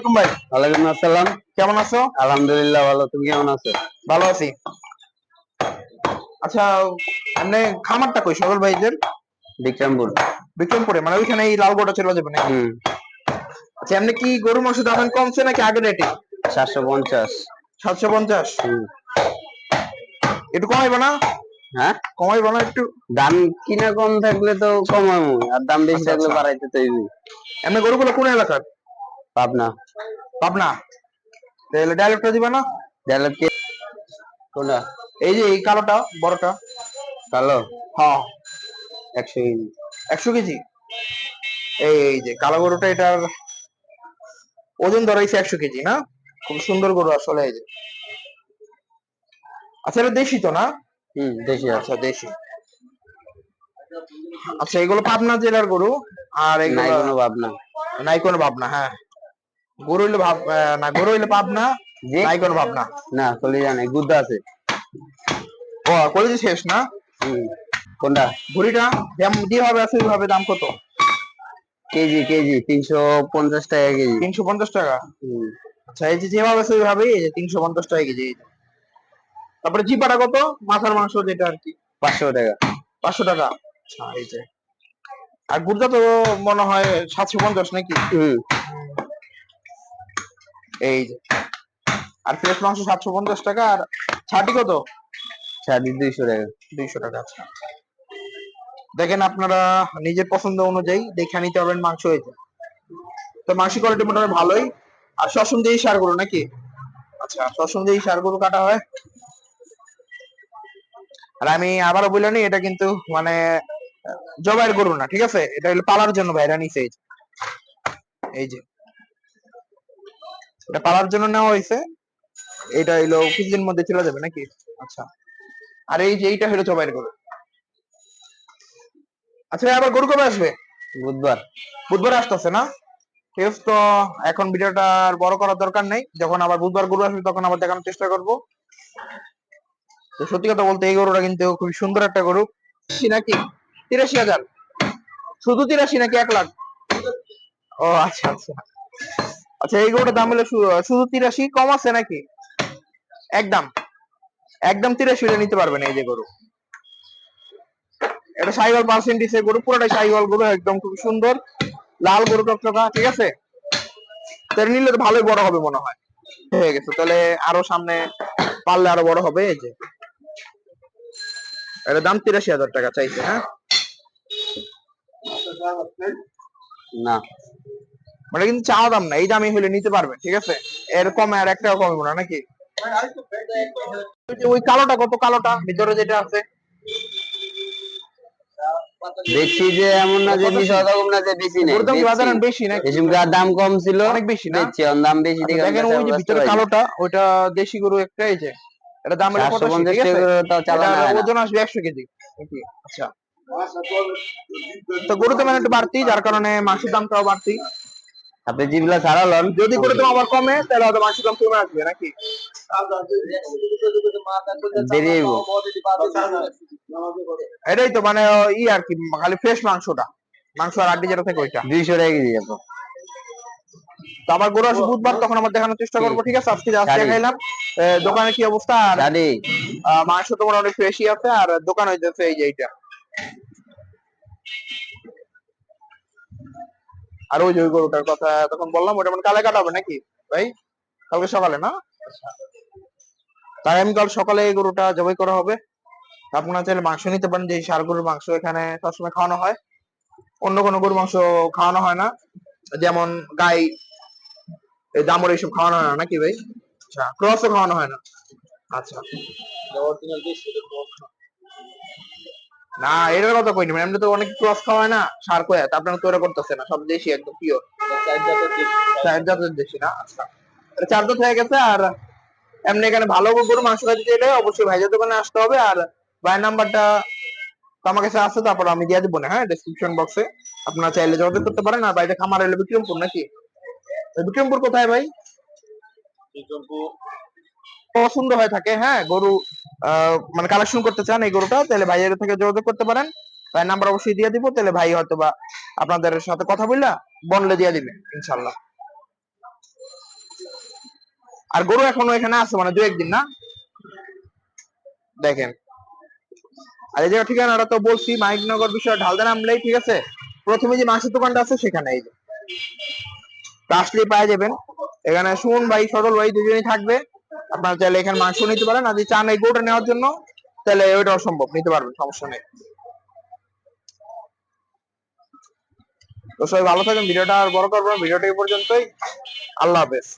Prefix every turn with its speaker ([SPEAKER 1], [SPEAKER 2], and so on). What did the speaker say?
[SPEAKER 1] আলাইকুম ভাই।
[SPEAKER 2] ওয়ালাইকুম আসসালাম।
[SPEAKER 1] কেমন আছো?
[SPEAKER 2] আলহামদুলিল্লাহ ভালো। তুমি কেমন আছো?
[SPEAKER 1] ভালো আছি। আচ্ছা আপনি খামারটা কই? সকল ভাইদের?
[SPEAKER 2] বিক্রমপুর।
[SPEAKER 1] বিক্রমপুরে মানে ওইখানে এই লালগোটা চলে যাবে না আচ্ছা এমনি কি গরু মাংস দাম কমছে নাকি আগের রেটে?
[SPEAKER 2] সাতশো পঞ্চাশ।
[SPEAKER 1] সাতশো পঞ্চাশ? একটু কমাইবো না?
[SPEAKER 2] হ্যাঁ?
[SPEAKER 1] কমাইবো না একটু?
[SPEAKER 2] দাম কিনা কম থাকলে তো কমাবো আর দাম বেশি
[SPEAKER 1] আচ্ছা,
[SPEAKER 2] থাকলে
[SPEAKER 1] আচ্ছা।
[SPEAKER 2] বাড়াইতে তো হইবেই।
[SPEAKER 1] এমনি গরুগুলো কোন এলাকার?
[SPEAKER 2] পাবনা।
[SPEAKER 1] পাবনা? তাহলে ডায়লগটা দিবা না?
[SPEAKER 2] ডায়লগ কে? কোনটা?
[SPEAKER 1] এই যে এই কালোটা বড়টা?
[SPEAKER 2] কালো।
[SPEAKER 1] হ্যাঁ।
[SPEAKER 2] একশো কেজি।
[SPEAKER 1] একশো কেজি? এই এই যে কালো গরুটা এটার ওজন ধরাইছে একশো কেজি না? খুব সুন্দর গরু আসলে এই যে। আচ্ছা এটা দেশি তো না?
[SPEAKER 2] হুম দেশি
[SPEAKER 1] আচ্ছা দেশি। আচ্ছা এগুলো পাবনা জেলার গরু আর
[SPEAKER 2] নাই
[SPEAKER 1] এগুলো
[SPEAKER 2] কোনো ভাবনা।
[SPEAKER 1] নাই কোনো ভাবনা হ্যাঁ। গরু হইলে ভাব না গরু হইলে
[SPEAKER 2] যে
[SPEAKER 1] নাই কোনো ভাবনা।
[SPEAKER 2] না কলিজা নাই গুদ্দা আছে।
[SPEAKER 1] ও কলেজে শেষ না?
[SPEAKER 2] কোনটা?
[SPEAKER 1] যেমন আছে ওইভাবে দাম কত?
[SPEAKER 2] কেজি কেজি তিনশো পঞ্চাশ টাকা কেজি।
[SPEAKER 1] তিনশো পঞ্চাশ টাকা? আচ্ছা এই যে যেভাবে আছে ওইভাবে এই যে তিনশো পঞ্চাশ টাকা কেজি। তারপরে জিপাটা কত? মাথার মাংস যেটা আর কি।
[SPEAKER 2] পাঁচশো টাকা।
[SPEAKER 1] পাঁচশো টাকা। আচ্ছা এই যে। আর গুড়টা তো মনে হয় সাতশো পঞ্চাশ নাকি?
[SPEAKER 2] হুম।
[SPEAKER 1] এই যে আর ফ্রেশ মাংস সাতশো পঞ্চাশ টাকা আর ছাটি কত?
[SPEAKER 2] সাড়ে দুইশো টাকা।
[SPEAKER 1] দুইশো টাকা আচ্ছা। দেখেন আপনারা নিজের পছন্দ অনুযায়ী দেখে নিতে পারবেন মাংস হয়েছে তো মাংস কোয়ালিটি মোটামুটি ভালোই। আর সসম দিয়ে সারগুলো নাকি? আচ্ছা সসম দিয়ে সারগুলো কাটা হয়। আর আমি আবারও বললাম এটা কিন্তু মানে জবাইয়ের গরু না ঠিক আছে? এটা হলো পালার জন্য ভাইরা নিচে এই যে। এটা পালার জন্য নেওয়া হয়েছে। এটা হইল কিছুদিন মধ্যে চলে যাবে নাকি? আচ্ছা। আর এই যে এইটা হলো জবাইয়ের গরু। আচ্ছা আবার গরু কবে আসবে?
[SPEAKER 2] বুধবার।
[SPEAKER 1] বুধবার আসতেছে না? ঠিক আছে তো এখন ভিডিওটা আর বড় করার দরকার নেই। যখন আবার বুধবার গরু আসবে তখন আবার দেখানোর চেষ্টা করব। তো সত্যি কথা বলতে এই গরুটা কিন্তু খুবই সুন্দর একটা গরু। নাকি? তিরাশি হাজার। শুধু তিরাশি নাকি এক লাখ? ও আচ্ছা আচ্ছা। আচ্ছা এই গরুটার দাম হলো শুধু তিরাশি, কম আছে নাকি? একদম। একদম তিরাশি হলে নিতে পারবেন এই যে গরু। এটা সাইওয়াল পার্সেন্টেজের গরু, পুরোটাই সাইওয়াল গরু, একদম খুব সুন্দর। লাল গরু টকটকা, ঠিক আছে? তাহলে নিলে ভালোই বড় হবে মনে হয়। হয়ে গেছে, তাহলে আরও সামনে পারলে আরও বড় হবে, এই যে। এটা দাম তিরাশি হাজার টাকা চাইছে হ্যাঁ?
[SPEAKER 2] না।
[SPEAKER 1] মানে কিন্তু চাওয়া দাম না এই দামে হলে নিতে পারবে ঠিক আছে? এর কমে আর একটাও কমবে না নাকি? ওই কালোটা কত কালোটা? ভিতরে যেটা আছে।
[SPEAKER 2] দেখছি যে এমন না যে বিশ না যে বেশি নেই।
[SPEAKER 1] বাজারে বেশি
[SPEAKER 2] এসবকার দাম কম ছিল
[SPEAKER 1] অনেক বেশি না?
[SPEAKER 2] দেখছি দাম বেশি
[SPEAKER 1] আচ্ছা,
[SPEAKER 2] দেখে
[SPEAKER 1] দেখেন ওই যে ভিতরে কালোটা ওইটা দেশি গরু একটা এই যে। এটা দাম হলো
[SPEAKER 2] চারশো
[SPEAKER 1] 85, ঠিক আছে?
[SPEAKER 2] না।
[SPEAKER 1] ওজন আসবে একশো কেজি আচ্ছা। তো গরুতে মানে একটু বাড়তি যার কারণে মাংসের দামটাও বাড়তি।
[SPEAKER 2] আপনি যেগুলা ছাড়ালেন
[SPEAKER 1] যদি করে তো আবার কমে তাহলে হয়তো মাংসের কম কমে আসবে নাকি? এটাই তো মানে ই আর কি খালি ফ্রেশ মাংসটা। মাংস আর আড্ডি যেটা থাকে ওইটা।
[SPEAKER 2] দুইশো টাকা কেজি আপু
[SPEAKER 1] তো আবার আসবে বুধবার তখন আমার দেখানোর চেষ্টা করব ঠিক আছে? আজকে যা। দেখাইলাম। দোকানে কি অবস্থা? আর মাংস তো মোটামুটি ফ্রেশই আছে আর দোকান হইতেছে এই যে এইটা। আর ওই যে ওই গরুটার কথা তখন বললাম, ওটা মানে কালে কাটা হবে নাকি? ভাই, কালকে সকালে না? তাই আমি কাল সকালে এই গরুটা জবাই করা হবে। আপনারা চাইলে মাংস নিতে পারেন যে সার গরুর মাংস এখানে সবসময় খাওয়ানো হয়। অন্য কোনো গরুর মাংস খাওয়ানো হয় না। যেমন গাই, এই দামর এইসব খাওয়ানো হয় না নাকি ভাই? আচ্ছা ক্রসও খাওয়ানো হয় না। আচ্ছা। না এটার কথা কইনি মানে এমনি তো অনেক ক্রস খাওয়ায় না সার কয়া তা আপনারা তো করতেছে না সব দেশি একদম পিওর চার জাতের দেশি। না আচ্ছা। চার জাত হয়ে গেছে আর এমনি এখানে ভালো গরু মাংস খাইতে চাইলে অবশ্যই ভাইজার দোকানে আসতে হবে আর ভাইয়ের নাম্বারটা তো আমার কাছে আছে তারপর আমি দিয়ে দিব না হ্যাঁ ডেসক্রিপশন বক্সে আপনারা চাইলে যোগাযোগ করতে পারেন আর বাড়িতে খামার এলে বিক্রমপুর নাকি? বিক্রমপুর কোথায় ভাই? বিক্রমপুর। পছন্দ হয়ে থাকে হ্যাঁ গরু মানে কালেকশন করতে চান এই গরুটা, তাহলে ভাইয়ের থেকে যোগাযোগ করতে পারেন। ভাইয়ের নাম্বার অবশ্যই দিয়ে দিব, তাহলে ভাই হয়তো বা আপনাদের সাথে কথা বললা বনলে দিয়ে দিবে ইনশাল্লাহ আর গরু এখনও এখানে আছে মানে দু একদিন না? দেখেন। আর এই জায়গা ঠিকানাটা তো বলছি মাইকনগর বিষয় ঢালদা নামলেই ঠিক আছে। প্রথমে যে মাংসের দোকানটা আছে সেখানে এই যে। আসলেই পাওয়া যাবেন। এখানে সুমন ভাই, সরল ভাই দুজনেই থাকবে। আপনারা চাইলে এখানে মাংস নিতে পারেন। আর যদি চান এই গোটা নেওয়ার জন্য, তাহলে ওইটাও সম্ভব নিতে পারবেন, সমস্যা নেই। তো সবাই ভালো থাকেন, ভিডিওটা আর বড় করব ভিডিওটা এই পর্যন্তই। আল্লাহ হাফেজ।